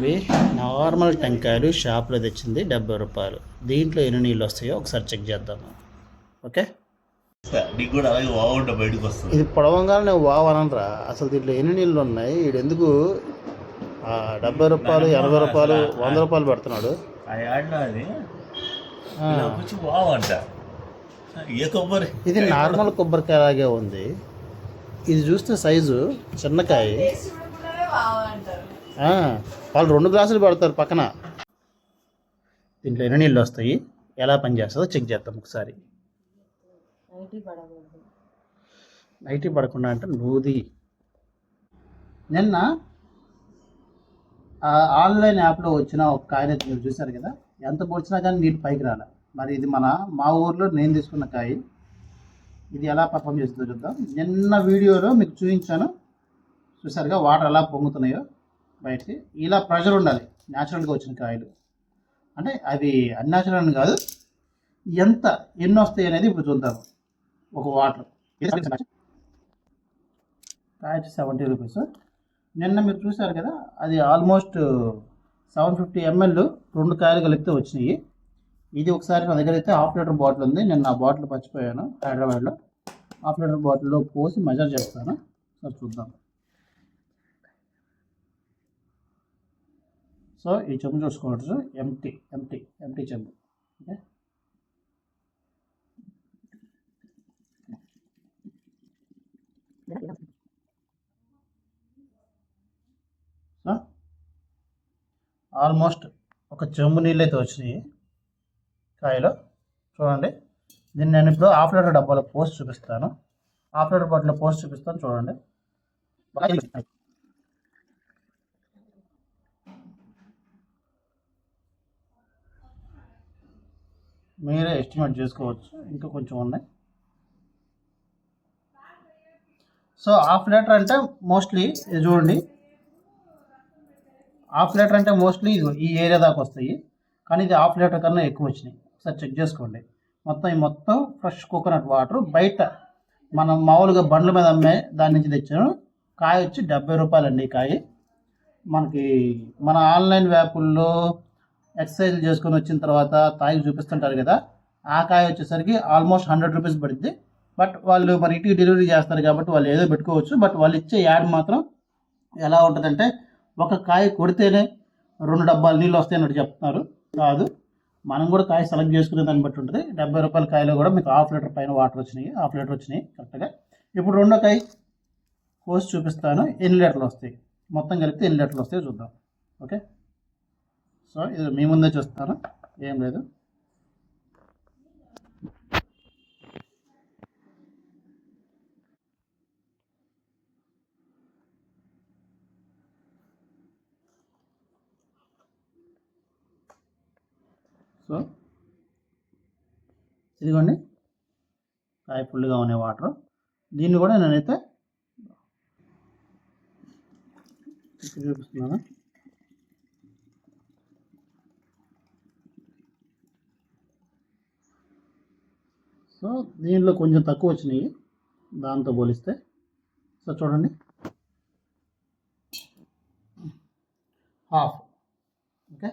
ఇవి నార్మల్ టెంకాయలు షాప్లో తెచ్చింది డెబ్బై రూపాయలు. దీంట్లో ఎన్ని నీళ్ళు వస్తాయో ఒకసారి చెక్ చేద్దాము. ఓకే? నీకు కూడా అలాగే బాగుంటా బయటకు వస్తుంది. ఇది పొడవంగానే నేను వావ్ అనరా అసలు దీంట్లో ఎన్ని నీళ్ళు ఉన్నాయి? వీడు ఎందుకు ఆ, డెబ్బై రూపాయలు ఎనభై రూపాయలు వంద రూపాయలు పెడుతున్నాడు? ఆ యాడ్లో అది. ఆ, ఇలా వచ్చి బాగుంట ఏ కొబ్బరి? ఇది నార్మల్ కొబ్బరికాయ లాగే ఉంది. ఇది చూస్తే సైజు చిన్నకాయ. వాళ్ళు రెండు గ్లాసులు పెడతారు పక్కన. దీంట్లో ఎన్ని నీళ్ళు వస్తాయి? ఎలా పనిచేస్తుందో చెక్ చేద్దాం ఒకసారి. నైటీ పడకుండా అంటే నూది. నిన్న ఆన్లైన్ యాప్లో వచ్చిన ఒక కాయని మీరు చూశారు కదా? ఎంత పొడిచినా కానీ నీటి పైకి రాలే. మరి ఇది మన మా ఊర్లో నేను తీసుకున్న కాయ. ఇది ఎలా పర్ఫామ్ చేస్తుందో చూద్దాం. నిన్న వీడియోలో మీకు చూపించాను. చూసారుగా వాటర్ ఎలా పొంగుతున్నాయో. బయటికి. ఇలా ప్రెషర్ ఉండాలి. న్యాచురల్గా వచ్చిన కాయలు. అంటే అవి అన్యాచురల్ అని కాదు. ఎంత ఎన్ని వస్తాయి అనేది ఇప్పుడు చూద్దాం. ఒక వాటర్. ప్యాచ్ సెవెంటీ రూపీస్ నిన్న మీరు చూసారు కదా అది ఆల్మోస్ట్ సెవెన్ ఫిఫ్టీ ఎంఎల్ రెండు కాయలు కలిపితే వచ్చినాయి. ఇది ఒకసారి నా దగ్గర అయితే హాఫ్ లీటర్ బాటిల్ ఉంది. నేను నా బాటిల్ మర్చిపోయాను హైదరాబాద్లో. హాఫ్ లీటర్ బాటిల్లో పోసి మెజర్ చేస్తాను. సార్ చూద్దాం. సో ఈ చెంబు చూసుకోవచ్చు ఎంటీ ఎంటీ ఎంటీ చెంబు. ఓకే సో ఆల్మోస్ట్ ఒక చెంబు నీళ్ళు అయితే వచ్చినాయి కాయలో. చూడండి. దీన్ని నేను ఇప్పుడు హాఫ్ లీటర్ డబ్బాలో పోస్ట్ చూపిస్తాను. హాఫ్ లీటర్ బాటిల్లో పోస్ట్ చూపిస్తాను. చూడండి. మీరే ఎస్టిమేట్ చేసుకోవచ్చు. ఇంకా కొంచెం ఉన్నాయి. సో హాఫ్ లీటర్ అంటే మోస్ట్లీ ఇది చూడండి. హాఫ్ లీటర్ అంటే మోస్ట్లీ ఇది ఈ ఏరియా దాకా వస్తాయి. కానీ ఇది హాఫ్ లీటర్ కన్నా ఎక్కువ వచ్చినాయి. ఒకసారి చెక్ చేసుకోండి. మొత్తం ఈ మొత్తం ఫ్రెష్ కోకోనట్ వాటర్. బయట మనం మామూలుగా బండ్ల మీద అమ్మే దాని నుంచి తెచ్చాను. కాయ వచ్చి డెబ్బై రూపాయలండి అండి కాయ. మనకి మన ఆన్లైన్ వ్యాపుల్లో ఎక్సర్సైజ్ చేసుకొని వచ్చిన తర్వాత తాగి చూపిస్తుంటారు కదా ఆ కాయ వచ్చేసరికి ఆల్మోస్ట్ హండ్రెడ్ రూపీస్ పడుద్ది బట్ వాళ్ళు మరి ఇంటికి డెలివరీ చేస్తారు కాబట్టి వాళ్ళు ఏదో పెట్టుకోవచ్చు. బట్ వాళ్ళు ఇచ్చే యాడ్ మాత్రం ఎలా ఉంటుందంటే ఒక కాయ కొడితేనే రెండు డబ్బాలు నీళ్ళు వస్తాయన్నట్టు చెప్తున్నారు. కాదు మనం కూడా కాయ సెలెక్ట్ చేసుకునే దాన్ని బట్టి ఉంటుంది. డెబ్బై రూపాయల కాయలో కూడా మీకు హాఫ్ లీటర్ పైన వాటర్ వచ్చినాయి. హాఫ్ లీటర్ వచ్చినాయి కరెక్ట్గా ఇప్పుడు రెండో కాయ కోసి చూపిస్తాను. ఎన్ని లీటర్లు వస్తాయి? మొత్తం కలిపితే ఎన్ని లీటర్లు వస్తాయో చూద్దాం. ఓకే? సో ఇది మీ ముందే చూస్తాను. ఏం లేదు. సో ఇదిగోండి. కాయ ఫుల్గా ఉన్నాయి వాటర్. దీన్ని కూడా నేనైతే చూపిస్తున్నాను. సో దీనిలో కొంచెం తక్కువ వచ్చినాయి. దాంతో పోలిస్తే. సో చూడండి. హాఫ్. ఓకే?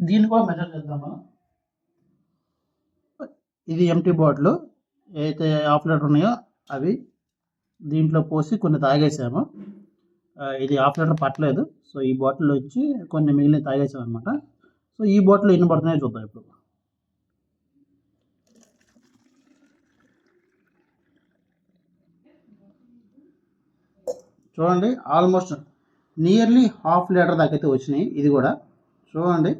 దీన్ని కూడా మెజర్ చేద్దాం మనం. ఇది ఎంటీ బాటిల్ ఏదైతే హాఫ్ లీటర్ ఉన్నాయో అవి దీంట్లో పోసి కొన్ని తాగేసాము. ఇది హాఫ్ లీటర్ పట్టలేదు. సో ఈ బాటిల్ వచ్చి కొన్ని మిగిలిన తాగేసాం అనమాట సో ఈ బాటిల్ ఎన్ని పడుతున్నాయో చూద్దాం ఇప్పుడు. చూడండి ఆల్మోస్ట్ నియర్లీ హాఫ్ లీటర్ దాకా అయితే వచ్చినాయి. ఇది కూడా చూడండి.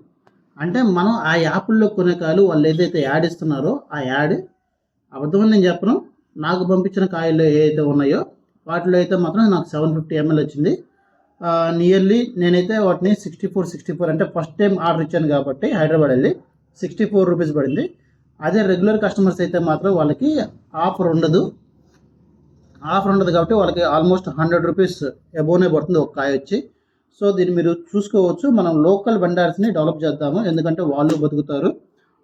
అంటే మనం ఆ యాప్ల్లో కొనే కాయలు వాళ్ళు ఏదైతే యాడ్ ఇస్తున్నారో ఆ యాడ్ అబద్ధమని నేను చెప్పను. నాకు పంపించిన కాయలు ఏవైతే ఉన్నాయో వాటిలో అయితే మాత్రం నాకు సెవెన్ ఫిఫ్టీ ఎంఎల్ వచ్చింది. నియర్లీ నేనైతే వాటిని సిక్స్టీ ఫోర్ సిక్స్టీ ఫోర్ అంటే ఫస్ట్ టైం ఆర్డర్ ఇచ్చాను కాబట్టి హైదరాబాద్ వెళ్ళి సిక్స్టీ ఫోర్ రూపీస్ పడింది. అదే రెగ్యులర్ కస్టమర్స్ అయితే మాత్రం వాళ్ళకి ఆఫర్ ఉండదు. ఆఫర్ ఉండదు కాబట్టి వాళ్ళకి ఆల్మోస్ట్ హండ్రెడ్ రూపీస్ అబోనే పడుతుంది ఒక కాయ వచ్చి. సో దీన్ని మీరు చూసుకోవచ్చు. మనం లోకల్ వెండర్స్ని డెవలప్ చేద్దాము. ఎందుకంటే వాళ్ళు బతుకుతారు.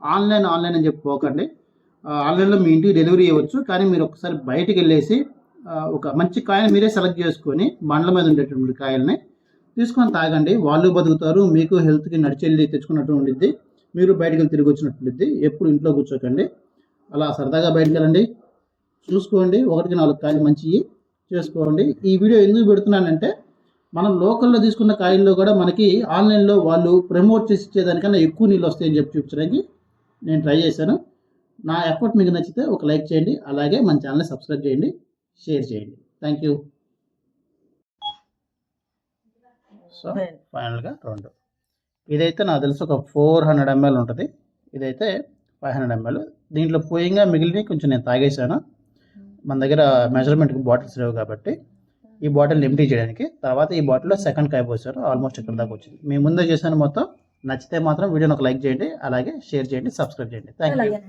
ఆన్లైన్ ఆన్లైన్ అని చెప్పి పోకండి ఆన్లైన్లో మీ ఇంటికి డెలివరీ ఇవ్వచ్చు. కానీ మీరు ఒకసారి బయటికి వెళ్ళేసి ఒక మంచి కాయని మీరే సెలెక్ట్ చేసుకొని బండ్ల మీద ఉండేటువంటి కాయల్ని తీసుకొని తాగండి. వాళ్ళు బతుకుతారు. మీకు హెల్త్కి నడిచెళ్ళి తెచ్చుకున్నట్టు ఉండిద్ది. మీరు బయటకు వెళ్ళి తిరిగి వచ్చినట్టు ఎప్పుడు ఇంట్లో కూర్చోకండి. అలా సరదాగా బయటకు వెళ్ళండి. చూసుకోండి. ఒకటికి నాలుగు కాయలు మంచివి చేసుకోండి. ఈ వీడియో ఎందుకు పెడుతున్నానంటే మనం లోకల్లో తీసుకున్న కాయల్లో కూడా మనకి ఆన్లైన్లో వాళ్ళు ప్రమోట్ చేసి ఇచ్చేదానికన్నా ఎక్కువ నీళ్ళు వస్తాయని చెప్పి చూపించడానికి నేను ట్రై చేశాను. నా ఎఫర్ట్ మీకు నచ్చితే ఒక లైక్ చేయండి. అలాగే మన ఛానల్ని సబ్స్క్రైబ్ చేయండి. షేర్ చేయండి. Thank you. సో ఫైనల్గా రెండు. ఇదైతే నాకు తెలిసి ఒక ఫోర్ హండ్రెడ్ ఎంఎల్ ఉంటుంది. ఇదైతే ఫైవ్ హండ్రెడ్ ఎంఎల్. దీంట్లో పోయింగా మిగిలినవి కొంచెం నేను తాగేశాను. మన దగ్గర మెజర్మెంట్ బాటిల్స్ లేవు కాబట్టి ఈ బాటిల్ ఎంటీ చేయడానికి. తర్వాత ఈ బాటిల్లో సెకండ్ కాయ పోసారు. ఆల్మోస్ట్ ఇక్కడ దాకా వచ్చింది. మీ ముందే చేశాను మొత్తం నచ్చితే మాత్రం వీడియోని ఒక లైక్ చేయండి. అలాగే షేర్ చేయండి సబ్స్క్రైబ్ చేయండి. Thank you